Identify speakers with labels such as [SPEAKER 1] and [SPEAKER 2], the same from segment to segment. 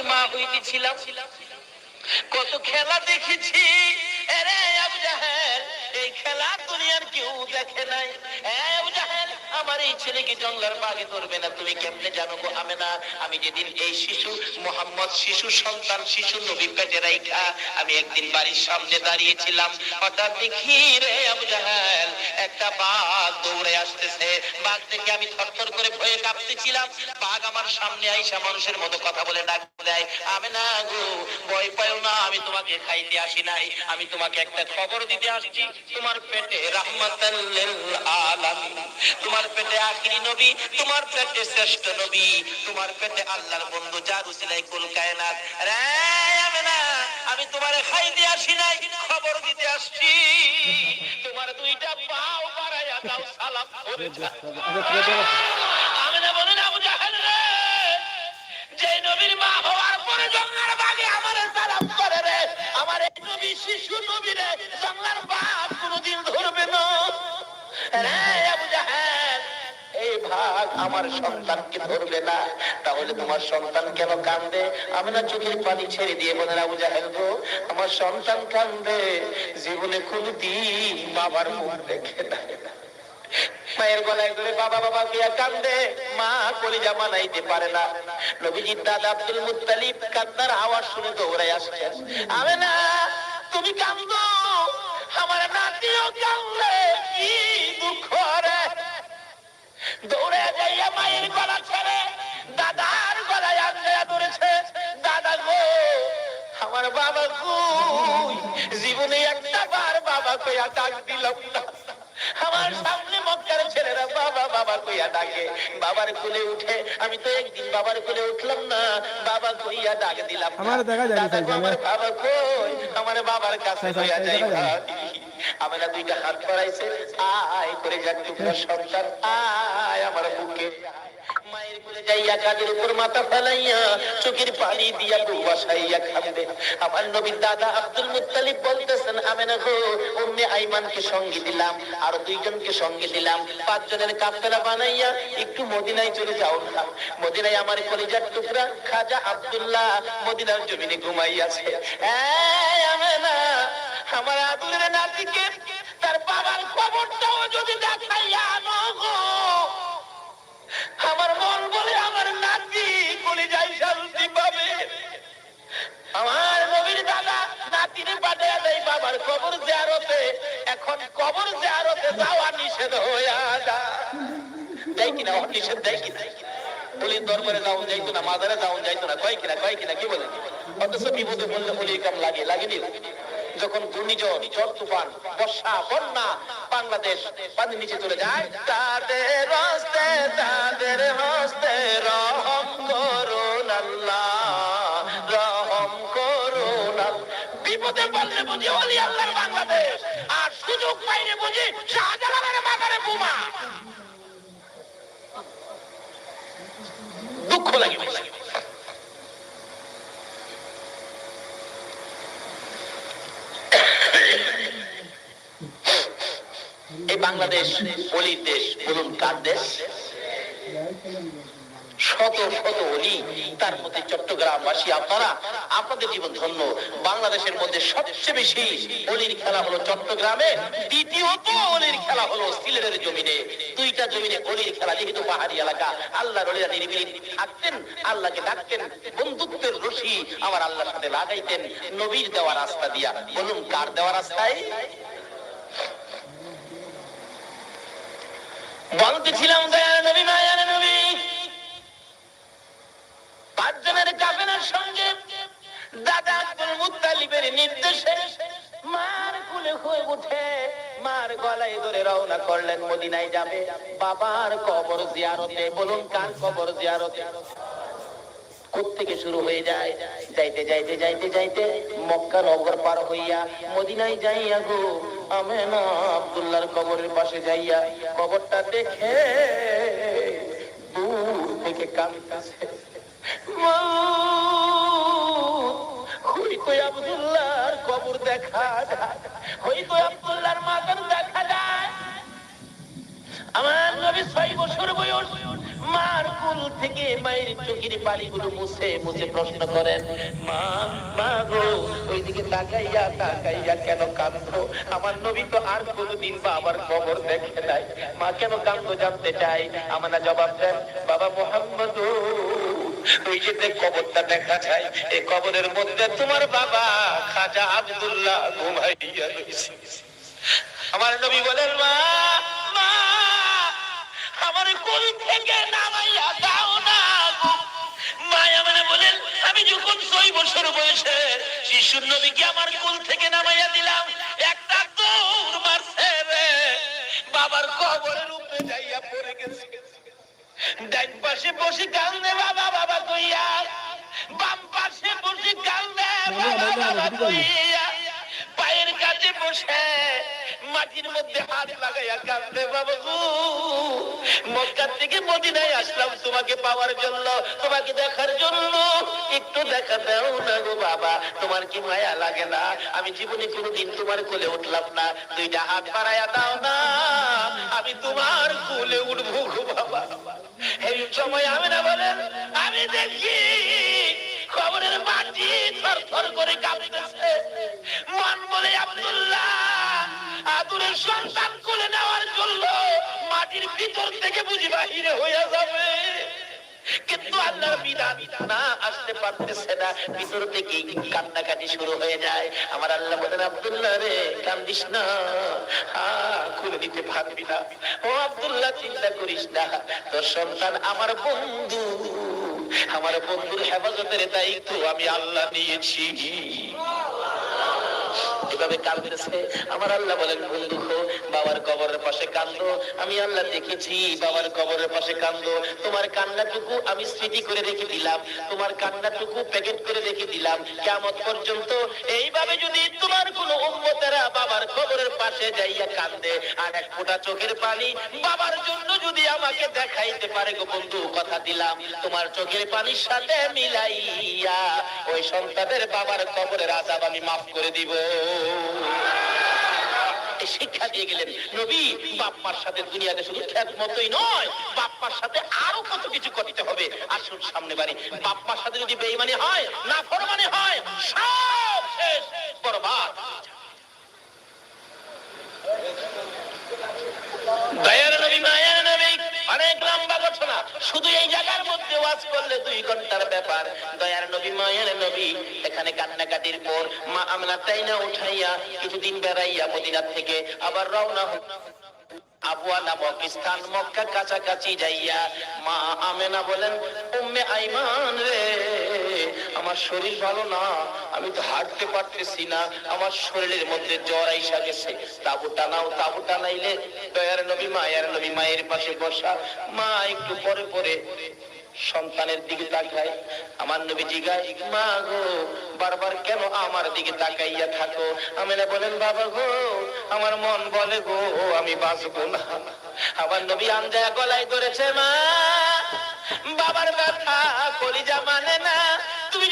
[SPEAKER 1] নবীর মা হইতে ছিলাম। কত খেলা দেখেছি। এই খেলা দুনিয়ার কেউ দেখে নাই। আমার এই ছেলেকে জঙ্গলার বাগে ধরবে না। তুমি কেমনে জানো গো আমি না আমি যেদিন এই শিশু, মোহাম্মদ শিশু, সন্তান শিশু, নবী পেটে রাইখা, আমি একদিন বাড়ির সামনে দাঁড়িয়েছিলাম। হঠাৎ দেখি রে আবু জাহেল, একটা বাঘ দৌড়ে আসতেছে। বাঘ দেখে আমি থরথর করে ভয়ে কাঁপতেছিলাম। বাঘ আমার সামনে আইসা মানুষের মতো কথা বলে ডাক দেয় আমি না গো, ভয় পাইও না, আমি তোমাকে খাইতে আসি নাই। আমি তোমাকে একটা খবর দিতে আসছি। তোমার পেটে লিল আলামিন। তোমার পেটে আখিরি নবী, তোমার পেটে শ্রেষ্ঠ নবী। তোমার পেটে আল্লাহর বন্ধু যার উসিলায় কুল কায়নাত। রে আমি না আমি তোমারে খাইতে আসি নাই, খবর দিতে আসছি। তোমার দুইটা পাও দাও, সালাম করে যাও। আমি না বলি আবু জাহেল রে যে নবীর মা হওয়ার পরে জঙ্গলার বাগে আমার সালাম করে রে। আমার এই নবী শিশু নবী রে, জঙ্গলার বাপ ভাগ আমার সন্তানকে মায়ের গলায় ধরে বাবা বাবা কিয়া কান্দে মা কলিজা মানাইতে পারে না। নবীজির দাদা আব্দুল মুত্তালিব কান্নার আওয়াজ শুনে দৌড়াই আসছেন। আমি না, তুমি কান্দো আমার নাতিও কান্দে দৌড়ে যাইয়া মায়ের গলা ছেড়ে দাদার গলায় আঙ্গায়া ধরেছে দাদা গো আমার বাবা কই? জীবনে একটা বার বাবা কইয়া ডাক দিলাম না। আমার সামনে মক্কার ছেলেরা বাবা বাবা কইয়া ডাকে বাবার কোলে উঠে আমি তো একদিন বাবার কোলে উঠলাম না বাবা কইয়া ডাক দিলাম
[SPEAKER 2] আমার দেখা যায়
[SPEAKER 1] আমার বাবা কই? আমার বাবার কাছে কইয়া যাই আমরা দুইটা হাত বাড়াইছে। আয় করে যাক টুকরা সন্তান, আয় আমার বুকে। মায়ের কোলে যাইয়া উপর মাথা ফেলাইয়া চোখের পানি দিয়া খাবে আমার নবীর দাদা আব্দুল বলতেছেন গো আইমানকে সঙ্গে দিলাম, আর দুইজনকে সঙ্গে দিলাম। পাঁচজনের কাফেলা বানাইয়া একটু মদিনায় চলে যাও না। মদিনায় আমার কলিজার টুকরা, খাজা আব্দুল্লাহ মদিনার জমিনে ঘুমাইয়াছে। এই আমেনা। আমার আদুলের নাতিকে, তার বাবার খবরটাও যদি দেখাইয়া আনো আমার মন বলে আমার নাতি বলে যাই শান্তি পাবে। আমার নবীর দাদা নাতিনে পাঠাইয়া দেয় বাবার কবর জিয়ারতে, এখন কবর জিয়ারতে যাওয়া নিষেধ হইয়া যা দেয় কিনা? নিষেধ দেয় কিনা? পুলিশ দরবারে যাওন যাইতো না মাদারে যাওন যাইতো না, কয় কিনা কয় কিনা, কি বলে? অথচ বিপদে বললে পুলিশ কাম লাগে লাগেনি যখন ঘূর্ণিঝড়, ঝড় তুফান, বর্ষা, বন্যা বাংলাদেশ পানির নিচে চলে যায়, তাদের হস্তে তাদের হস্তে রহম করুন আল্লাহ, রহম করুন বিপদে বললে বুঝি অলি আল্লাহর বাংলাদেশ, আর সুযোগ পাইলে বুঝি শাহজালালের বাগানে বোমা। দুঃখ লাগে বেশি। এই বাংলাদেশ, অলির দেশ বলুন কার দেশ? শত শত অলি তার মধ্যে চট্টগ্রামবাসী। আপনারা, আপনাদের জীবন ধন্য। বাংলাদেশের মধ্যে সবচেয়ে বেশি অলির খেলা হলো চট্টগ্রামে। দ্বিতীয়ত অলির খেলা হলো সিলেটের জমিনে। দুইটা জমিনে অলির খেলা, যেহেতু পাহাড়ি এলাকা। আল্লাহ রলিরা নিরিবিলি থাকতেন, আল্লাহকে ডাকতেন, বন্ধুত্বের রশি আমার আল্লাহর সাথে লাগাইতেন। নবীর দেওয়া রাস্তা দিয়া। বলুন কার দেওয়া রাস্তায়? বলতেছিলাম নবী, মায়ার নবী। পাঁচজনের কাফেনার সঙ্গে দাদা আব্দুল মুতালিবের নির্দেশে মার কুলে হয়ে উঠে, মার গলায় ধরে রওনা করলেন মদিনায় যাবে। বাবার কবর জিয়ারতে, বলুন কার কবর জিয়ারতে? থেকে শুরু হয়ে যায়? যাইতে যাইতে যাইতে যাইতে মক্কা নগর পার হইয়া মদিনায় যাইয়া গো কবরের পাশে যাইয়া কবরটা দেখে দূর থেকে কাঁদতেছে। কবর দেখা যায় দেখা যায়। আমার নবী ছয় বছর বয়স। মার কুল থেকে মায়ের চোখের পানিগুলো মুছে মুছে প্রশ্ন করেন, মা মা গো, ওইদিকে তাকাইয়া তাকাইয়া কেন কাঁদো আমার নবী তো আর কোনোদিন বাবার কবর দেখে নাই। মা কেন কান্দো জানতে চাই? আমানা জবাব দেন, বাবা মোহাম্মদ কবরটা দেখা যায় এই কবরের মধ্যে তোমার বাবা খাজা আব্দুল্লাহ ঘুমাইয়া রয়েছে। আমার নবী বলেন, মা আমার কোল থেকে নামাইয়া দাও না গো। মায়া মানে বলেন আমি যখন ছয় বছর বয়সে শিশুর নবীকে আমার কোল থেকে নামাইয়া দিলাম একটা দৌড় মারছে রে। বাবার কবরের উপরে যাইয়া পড়ে গেছে। ডান পাশে বসে কান্দে বাবা বাবা কইয়া। বাম পাশে বসে কান্দে বাবা বাবা কইয়া। পায়ের কাছে বসে মাটির মধ্যে হাত লাগাইয়া কান্দে বাবা। গো মক্কা থেকে মদিনায় আসলাম তোমাকে পাওয়ার জন্য, তোমাকে দেখার জন্য। একটু দেখা দাও না গো বাবা, তোমার কি মায়া লাগে না? আমি জীবনে কোনোদিন তোমার কোলে উঠলাম না। দুইটা হাত বাড়াইয়া দাও না। আমি তোমার কোলে উঠবো গো বাবা। এই সময় আমি না বলেন, আমি দেখি খবরের মাটি থর থর করে কাঁপতেছে। মন বলে আব্দুল্লাহ। আদুরের সন্তান কোলে নেওয়ার জন্য মাটির ভিতর থেকে বুঝি বাহিরে হয়ে যাবে। কিন্তু আল্লাহর না আসতে পারতেছে না, ভিতর থেকে কান্নাকাটি শুরু হয়ে যায়। আমার আল্লাহ বলেন, আব্দুল্লাহ রে, কান্দিস না। খুলে দিতে পারবি না। ও আব্দুল্লাহ, চিন্তা করিস না। তোর সন্তান আমার বন্ধু। আমার বন্ধুর হেফাজতের দায়িত্ব আমি আল্লাহ নিয়েছি। এভাবে কাঁদতেছে? আমার আল্লাহ বলেন বন্ধু হো, বাবার কবরের পাশে কান্দো আমি আল্লাহ দেখেছি বাবার কবরের পাশে কান্দো তোমার কান্নাটুকু আমি স্মৃতি করে রেখে দিলাম। তোমার কান্নাটুকু প্যাকেট করে রেখে দিলাম। কেমন পর্যন্ত এইভাবে যদি তোমার কোনো উম্মতেরা বাবার কবরের পাশে যাইয়া কান্দে আর এক ফোঁটা চোখের পানি বাবার জন্য যদি আমাকে দেখাইতে পারে গো বন্ধু কথা দিলাম। তোমার চোখের পানির সাথে মিলাইয়া ওই সন্তানের বাবার কবরের আজাব আমি মাফ করে দিব। শিক্ষা দিয়ে গেলেন, নবী, বাপ্পার সাথে দুনিয়াতে শুধু খ্যাত মতোই নয়, বাপ্পার সাথে আরও কত কিছু করতে হবে। আসুন সামনে বাড়ি। বাপ্পার সাথে যদি বেইমানি হয় না ফরমানি হয়, সব শেষ, বরবাদ। দয়ার নবী মায়ের নবী, অনেক লম্বা না? শুধু এই জায়গার মধ্যে ওয়াজ করলে দুই ঘণ্টার ব্যাপার। দয়ার নবী, মায়ের নবী, এখানে কান্নাকাটির পর মা আমরা তাই না উঠাইয়া কিছুদিন বেড়াইয়া মদিনার থেকে আবার রওনা আবুয়া নামক স্থান মক্কা কাছাকাছি যাইয়া মা আমেনা বলেন, উম্মে আইমান রে। আমার শরীর ভালো না, আমি তো হাঁটতে পারতেছি না, আমার শরীরের মধ্যে জ্বর আইসা গেছে। তাবু টানাও, তাবু টানাইলে দয়ার নবী, মায়ের নবী মায়ের পাশে বসা। মা একটু পরে পরে সন্তানের দিকে তাকায়। আমার নবী জিগায়, মা গো, বারবার কেন আমার দিকে তাকাইয়া থাকো? আমি না বলেন, বাবা গো, আমার মন বলে গো, আমি বাঁচবো না। আমার নবী আঞ্জায়া গলায় ধরেছে, মা, বাবার ব্যথা কলিজা মানে না।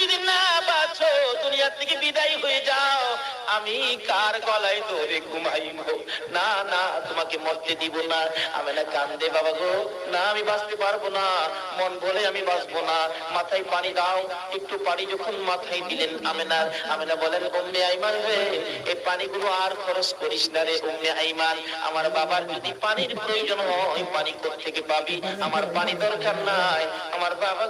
[SPEAKER 1] যদি না বাঁচো দুনিয়া থেকে বিদায় হয়ে যাও। আমি কার গলায় ধরে ঘুমাইব? না না, তোমাকে মরতে দিব না। আমি না কান্দে, বাবা গো। না, আমি বাঁচতে পারব না। মন বলে আমি বাঁচবো না। মাথায় পানি দাও। একটু পানি যখন মাথায় দিলেন আমেনা আমেনা বলেন অম্মে আইমান রে এই পানিগুলো আর খরচ করিস না রে অম্মে আইমান। আমার বাবার যদি পানির প্রয়োজন হয়, পানি থেকে পাবি? আমার পানি দরকার নাই। আমার বাবা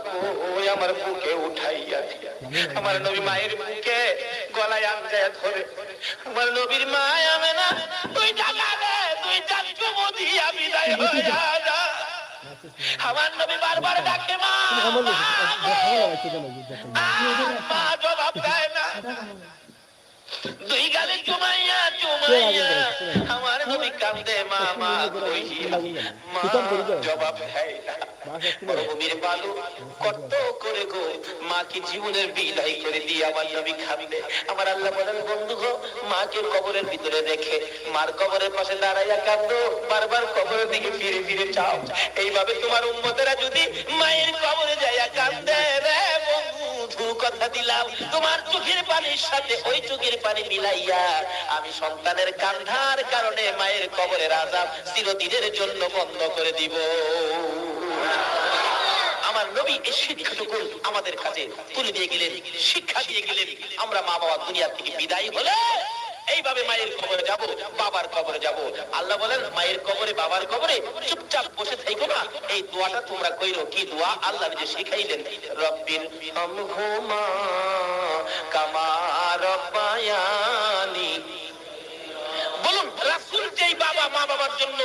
[SPEAKER 1] ওই আমার বুকে উঠাইয়া দিয়া আমার নবী মায়ের বুকে গলায় আনজায় ধরে আমার নবীর মায় আমি না তুই টাকা দে তুই চাচ্ছ মদিয়া বিদায় হয়ে যা আমার নবী বারবার ডাকে মা, মা জবাব দেয় না। দুই গালে চুমাইয়া চুমাইয়া। আমার নবী কান্দে মা মা মা, জবাব মরুভূমির বালু কত করে গো? মাকে জীবনের বিদায় করে দিয়ে আমার নবী আমার আল্লাহ বলেন, বন্ধু গো, মাকে কবরের ভিতরে মার কবরের পাশে দাঁড়াইয়া বারবার কবরের দিকে ফিরে ফিরে চাও। এইভাবে তোমার উম্মতেরা যদি মায়ের কবরে যাইয়া কান্দে রে বন্ধু কথা দিলাম। তোমার চোখের পানির সাথে ওই চুগির পানি মিলাইয়া আমি সন্তানের কান্ধার কারণে মায়ের কবরের আজাব চিরদিনের জন্য বন্ধ করে দিব। আমার নবী এই শিক্ষাটুকু আমাদের কাছে তুলে দিয়ে গেলেন, শিক্ষা দিয়ে গেলেন। আমরা মা বাবা দুনিয়া থেকে বিদায় হলে এইভাবে মায়ের কবরে যাব, বাবার কবরে যাব। আল্লাহ বলেন, মায়ের কবরে, বাবার কবরে চুপচাপ বসে থাইকো না। এই দোয়াটা তোমরা কইরো, কি দোয়া? আল্লাহ নিজে শিখাইলেন, রব্বির আমহুমা কামা রব্বায়ানি। বলুন, রাসূল যেই বাবা মা বাবার জন্য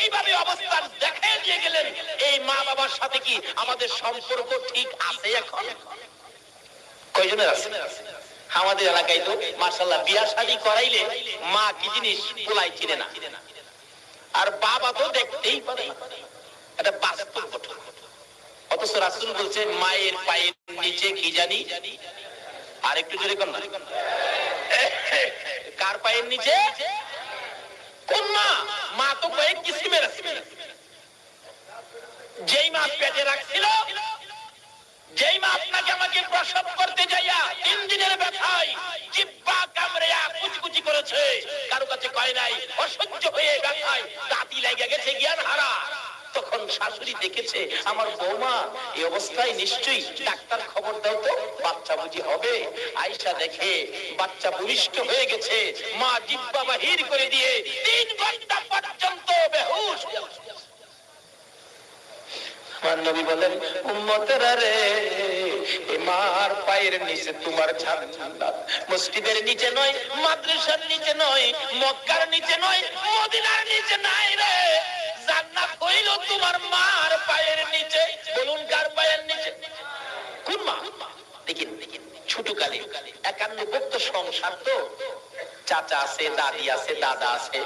[SPEAKER 1] এইভাবে অবস্থান দেখাই দিয়ে গেলেন, এই মা বাবার সাথে কি আমাদের সম্পর্ক ঠিক আছে এখন? কয়জনের আছে? আমাদের এলাকায় তো মার্শাল্লাহ বিয়া শাদী করাইলে মা কি জিনিস পোলাই চিনে না। আর বাবা তো দেখতেই পারে এটা বাস্তব ঘটনা। অথচ রাসূল বলছে মায়ের পায়ের নিচে কি জানি? আর একটু জোরে কর না। কার পায়ের নিচে? কোন মা? মা তো কয়েক কিসিমের আছে। যেই মা পেটে রাখছিল যেই মা আপনাকে আমাকে প্রসব করতে যাইয়া তিন দিনের ব্যথায় জিব্বা কামড়েয়া কুচকুচি করেছে, কারও কাছে কয় নাই, অসহ্য হয়ে ব্যথায় দাঁতি লেগে গেছে জ্ঞান হারা তখন শাশুড়ি দেখেছে, আমার বৌমা, এই অবস্থায় নিশ্চয়ই ডাক্তার খবর দাও তো, বাচ্চা বুঝি হবে। আয়সা দেখে, বাচ্চা বলিষ্ঠ হয়ে গেছে। মা জিব্বা বাহির করে দিয়ে তিন ঘণ্টা পর্যন্ত বেহুশ। নবী বলেন, উম্মতেরা রে পায়ের নিচে তোমার জান্নাত মসজিদের নিচে নয়, মাদ্রাসার নিচে নয়, মক্কার নিচে নয়, মদিনার নিচে নাই রে। জান্নাত হইল তোমার মার পায়ের নিচে। বলুন, কার পায়ের নিচে? কোন মা? দেখিন সংসার তো। চাচা আছে, দাদি আছে, দাদা আছে।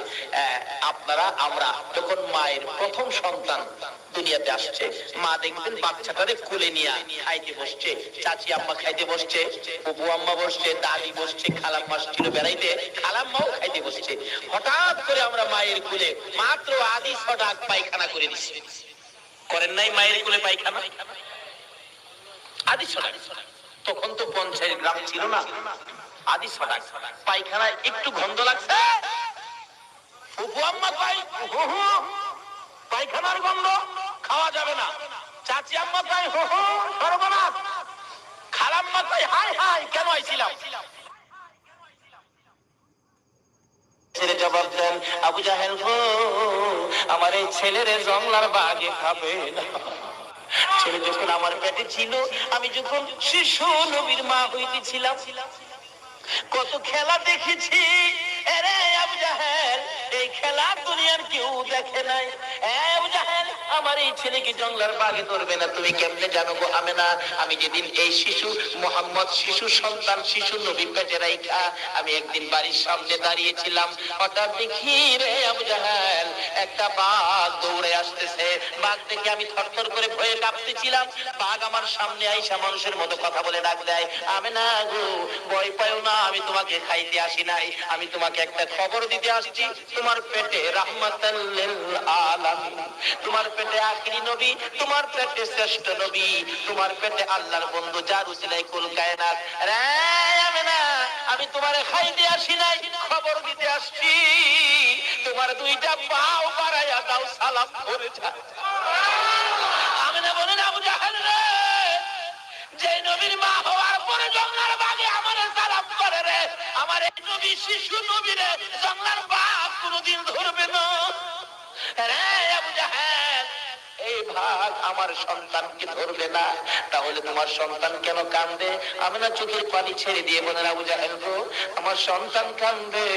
[SPEAKER 1] আপনারা, আমরা, যখন মায়ের প্রথম সন্তান দুনিয়াতে আসছে। মা দেখবেন বাচ্চাটারে কোলে নিয়ে খাইতে বসছে, চাচি আম্মা খাইতে বসছে বুবু আম্মা বসছে, দাদি বসছে, খালাম্মা ছিল বেড়াইতে, খালাম্মাও খাইতে বসছে। হঠাৎ করে আমরা মায়ের কোলে মাত্র আদি ছটাক পায়খানা করে দিচ্ছি করেন নাই মায়ের কোলে পায়খানা? আদি ছটাক তখন তো পঞ্চায়েত গ্রাম ছিল না। আদি ছটাক পায়খানায় একটু গন্ধ লাগছে। ফুফু আম্মা পাই পায়খানার গন্ধ? খাওয়া যাবে না। চাচি হাই হাই, কেন আইছিলাম? ছেলে জবাব দেন, আবু জাহেল আমার এই ছেলের জংলার বাগে খাবে না। ছেলে যখন আমার পেটে ছিল, আমি যখন শিশু নবীর মা হইতেছিলাম, কত খেলা দেখেছি। এরে আবু জাহেল, এই খেলা দুনিয়ার কেউ দেখে নাই। এ আবু জাহেল, আমার এই ছেলেকে জঙ্গলার বাগে ধরবে না? তুমি কেমনে জানো গো আমি না আমি যেদিন এই শিশু, মোহাম্মদ শিশু, সন্তান শিশু নবী পেটে রাইখা, আমি একদিন বাড়ির সামনে দাঁড়িয়েছিলাম। হঠাৎ দেখি রে আবু জাহেল, একটা বাঘ দৌড়ে আসতেছে। বাঘ দেখে আমি থরথর করে ভয়ে কাঁপতেছিলাম। বাঘ আমার সামনে আইসা মানুষের মতো কথা বলে ডাক দেয় আমি না গো, ভয় পাইও না, আমি তোমাকে খাইতে আসি নাই। আমি তোমাকে একটা খবর দিতে আসছি। তোমার পেটে আলামিন। তোমার পেটে আখিরি নবী, তোমার পেটে শ্রেষ্ঠ নবী। তোমার পেটে আল্লাহর বন্ধু যার উসিলায় কুল কায়নাত। রে আমি তোমারে খাইতে আসি নাই, খবর দিতে আসছি। তোমার দুইটা পাও বাড়াইয়া দাও, সালাম করে যা। নবী, শিশু নবী রে বাপ কোনোদিন ধরবে না। রে আবু জাহেল, এই ভাগ আমার সন্তানকে ধরবে না। তাহলে তোমার সন্তান কেন কান্দে আমি না চোখের পানি ছেড়ে দিয়ে বলেন আবু জাহেল গো, আমার সন্তান কান্দে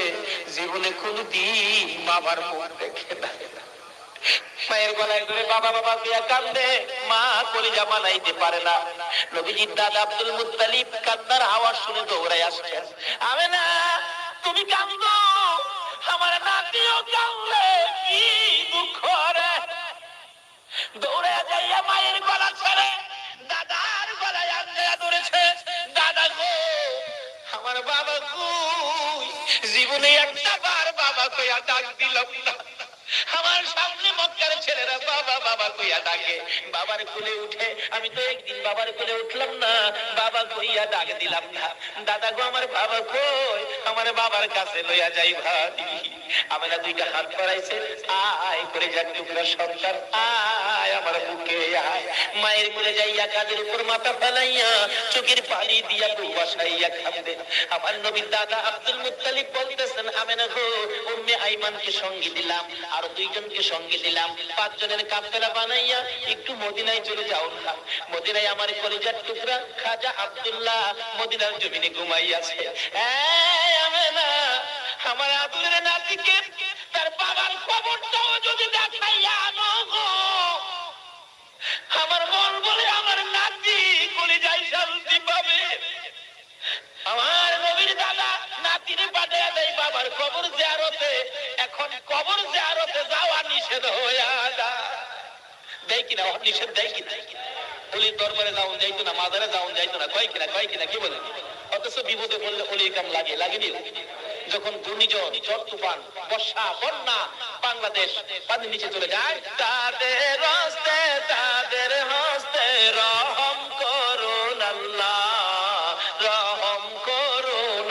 [SPEAKER 1] জীবনে কোনদিন বাবার মুখ দেখে না। মায়ের গলায় ধরে বাবা বাবা দিয়া কান্দে মা করে জামা নাইতে পারে না। নবীজির দাদা আব্দুল মুত্তালিব কান্দার আওয়াজ শুনে দৌড়াই আসছেন। আমি না তুমি কান্দো। আমার নাতিও কান্দে কি দুঃখ রে? দৌড়ে যাইয়া মায়ের গলা ছেড়ে, দাদার গলায় আঙ্গা ধরেছে, দাদা গো, আমার বাবা কই? জীবনে একটা বার বাবা কইয়া ডাক দিলাম না। আমার সামনে মক্কার ছেলেরা বাবা বাবা কইয়া ডাকে। বাবার কোলে উঠে, আমি তো একদিন বাবার কোলে উঠলাম না, বাবা কইয়া ডাক দিলাম না। দাদা গো, আমার বাবা কই? আমার বাবার কাছে লইয়া যাই ভাই। আমেনা দুইটা হাত বাড়াইছে, আয় করে যাক টুকরা সন্তান, আয় আমার বুকে আয়। মায়ের কোলে যাইয়া কাদের উপর মাথা ফেলাইয়া চোখের পানি দিয়া বাসাইয়া খাবে আমার নবীর দাদা আব্দুল মুত্তালিব বলতেছেন, আমেনা গো, উম্মে আইমানকে সঙ্গে দিলাম, আর দুইজনকে সঙ্গে দিলাম। পাঁচজনের কাফেলা বানাইয়া একটু মদিনায় চলে যাও না। মদিনায় আমার কলিজার টুকরা খাজা আব্দুল্লাহ মদিনার জমিনে ঘুমাইয়াছে। আমেনা আমার আদুলের নাতিকে তার বাবার খবরটাও যদি দেখাইয়া আনো গো। আমার মন বলে আমার নাতি কলিজায় শান্তি পাবে। আমার নবীর দাদা নাতিরে পাঠিয়ে দেয় বাবার কবর জিয়ারতে। এখন কবর জিয়ারতে যাওয়া নিষেধ হয়ে দেয় কিনা? নিষেধ দেয় কিনা? অলির দরবারে যাওন যাইতো না, মাজারে যাওন যাইতো না। কয় কিনা? কয় কিনা? কি বলে? অথচ বিপদে পড়লে অলির কাম লাগে, লাগেনি? যখন ঘূর্ণিঝড়, ঝড়, তুফান, বর্ষা, বন্যা বাংলাদেশ পানির নিচে চলে যায়, তাদের হস্তে তাদের হস্তে রহম করুন রহম করুন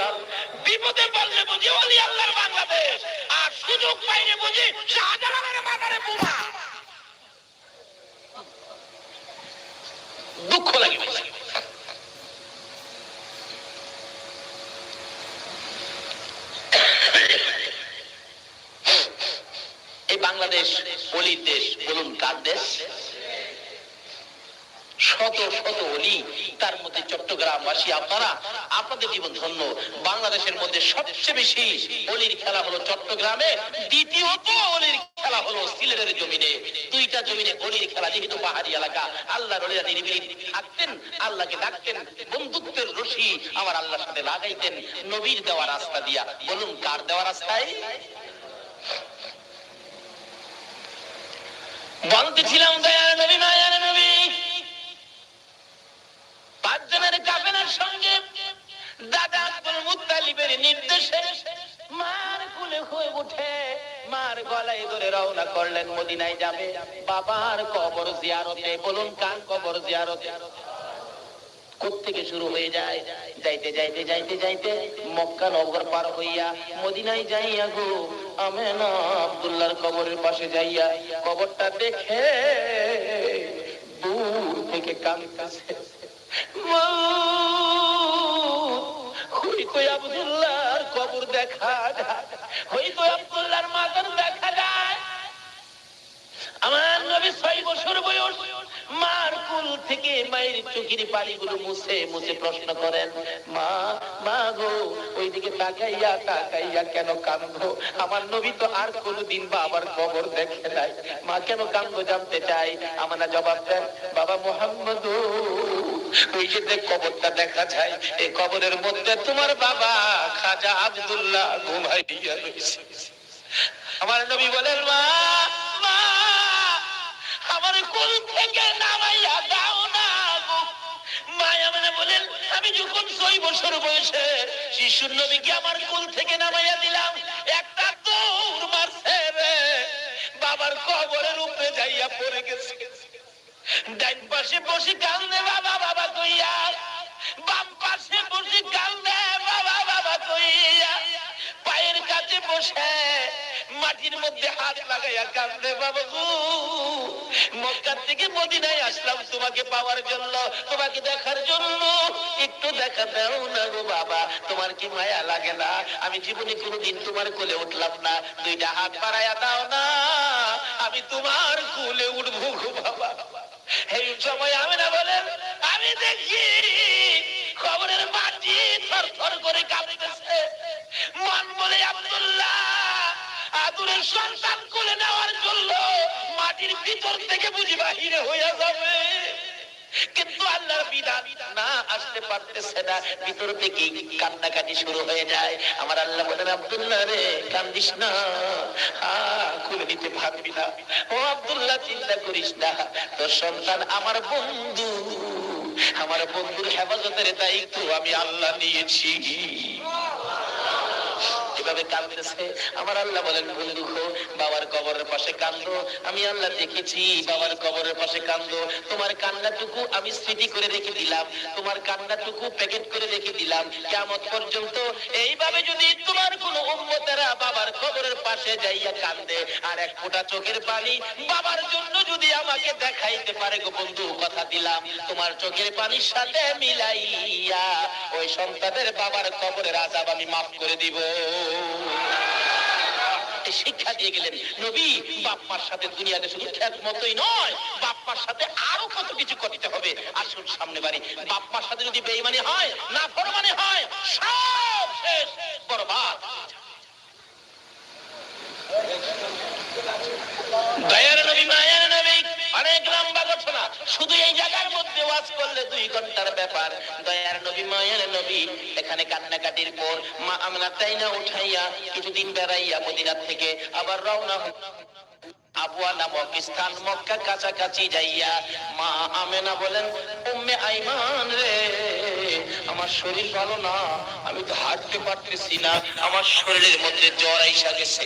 [SPEAKER 1] বিপদে পড়লে বুঝি অলি আল্লাহর বাংলাদেশ, আর সুযোগ পাইলে বুঝি শাহজালালের মাথারে বোমা। দুঃখ লাগে ভাই। এই বাংলাদেশ, অলির দেশ, বলুন কার দেশ? শত শত অলি তার মধ্যে চট্টগ্রামবাসী, আপনারা, আপনাদের জীবন ধন্য। বাংলাদেশের মধ্যে সবচেয়ে বেশি অলির খেলা হলো চট্টগ্রামে, দ্বিতীয়ত অলির খেলা হলো সিলেটের জমিনে। দুইটা জমিনে অলির খেলা, যেহেতু পাহাড়ি এলাকা, আল্লাহর অলিরা নিরিবিলি থাকতেন, আল্লাহকে ডাকতেন, বন্ধুত্বের রশি আমার আল্লাহর সাথে লাগাইতেন, নবীর দেওয়া রাস্তা দিয়া। বলুন কার দেওয়া রাস্তায়? বলতেছিলাম দয়ার নবী, মায়ার নবী। পাঁচজনের কাফেলার সঙ্গে দাদা আব্দুল মুতালিবের নির্দেশে মার কুলে হয়ে উঠে, মার গলায় ধরে রওনা করলেন মদিনায় যাবে। বাবার কবর জিয়ারতে, বলুন কার কবর জিয়ারতে? থেকে শুরু হয়ে যায়? যাইতে যাইতে যাইতে যাইতে মক্কা নগর পার হইয়া মদিনায় যাইয়া গো, আমেনা আব্দুল্লাহর কবরের পাশে যাইয়া কবরটা দেখে দূর থেকে কাঁদতেছে। আব্দুল্লাহর কবর দেখা হইতো আব্দুল্লাহর মায়ের মুছে মুছে প্রশ্ন করেন, মা মা গো, ওইদিকে তাকাইয়া তাকাইয়া কেন আমার নবী তো আর বাবার দেখে নাই। মা কেন জানতে চাই? আমার জবাব দেন, বাবা মোহাম্মদ, ওই যে কবরটা দেখা যায় এই কবরের মধ্যে তোমার বাবা খাজা আব্দুল্লাহ ঘুমাইয়া রয়েছে। আমার নবী বলেন, মা মা, আমার কোল থেকে নামাইয়া বলেন, আমি যখন ছয় বছর বয়সে শিশুর নবীকে আমার কোল থেকে নামাইয়া দিলাম, একটা দৌড় মারছে রে। বাবার কবরের উপরে যাইয়া পড়ে গেছে। ডাইন পাশে বসে কান্দে বাবা বাবা কইয়া। বাম পাশে বসে কান্দে বাবা বাবা কইয়া। পায়ের কাছে বসে মাটির মধ্যে হাত লাগাইয়া কান্দে বাবা মক্কার থেকে মদিনায় আসলাম তোমাকে পাওয়ার জন্য, তোমাকে দেখার জন্য। একটু দেখা দাও না গো বাবা, তোমার কি মায়া লাগে না? আমি জীবনে কোনোদিন তোমার কোলে উঠলাম না। দুইটা হাত বাড়াইয়া দাও না, আমি তোমার কোলে উঠবো গো বাবা। এই সময় আমি না বলেন, আমি দেখি খবরের মাটি থর থর করে কাঁপতেছে। মন বলে আব্দুল্লাহ আদুরের সন্তান কোলে নেওয়ার জন্য মাটির ভিতর থেকে বুঝি বাহিরে হইয়া যাবে। কিন্তু আল্লাহর বিধান না আসতে পারতেছে না, ভিতর থেকে কান্নাকাটি শুরু হয়ে যায়। আমার আল্লাহ বলেন, আব্দুল্লাহ রে, কান্দিস না। খুলে নিতে পারবি না। ও আব্দুল্লাহ, চিন্তা করিস না। তোর সন্তান আমার বন্ধু। আমার বন্ধুর হেফাজতের দায়িত্ব আমি আল্লাহ নিয়েছি। কীভাবে কাঁদতেছে? আমার আল্লাহ বলেন বন্ধু গো, বাবার কবরের পাশে কান্দো আমি আল্লাহ দেখেছি বাবার কবরের পাশে কান্দো তোমার কান্নাটুকু আমি স্মৃতি করে রেখে দিলাম। তোমার কান্নাটুকু প্যাকেট করে রেখে দিলাম। কেমন পর্যন্ত এইভাবে যদি তোমার কোনো উম্মতেরা বাবার কবরের পাশে যাইয়া কান্দে আর এক ফোঁটা চোখের পানি বাবার জন্য যদি আমাকে দেখাইতে পারে গো বন্ধু কথা দিলাম। তোমার চোখের পানির সাথে মিলাইয়া ওই সন্তানের বাবার কবরের আজাব আমি মাফ করে দিব। শিক্ষা দিয়ে গেলেন। নবী, বাপ্পার সাথে দুনিয়াতে শুধু খ্যাত মতোই নয়, বাপ্পার সাথে আরও কত কিছু করতে হবে। আসুন সামনে বাড়ি। বাপ্পার সাথে যদি বেইমানি হয়, না শুধু এই জায়গার মধ্যে ওয়াজ করলে দুই ঘণ্টার ব্যাপার। দয়ার নবী, মায়ের নবী, এখানে কান্নাকাটির পর মা আমরা তাই না উঠাইয়া কিছুদিন বেড়াইয়া মদিনার থেকে আবার রওনা আবুয়া নামক স্থান মক্কা কাছাকাছি যাইয়া মা আমেনা বলেন, উম্মে আইমান রে, আমার শরীর ভালো না, আমি তো হাঁটতে পারতেছি না, আমার শরীরের মধ্যে জ্বর আইসা গেছে।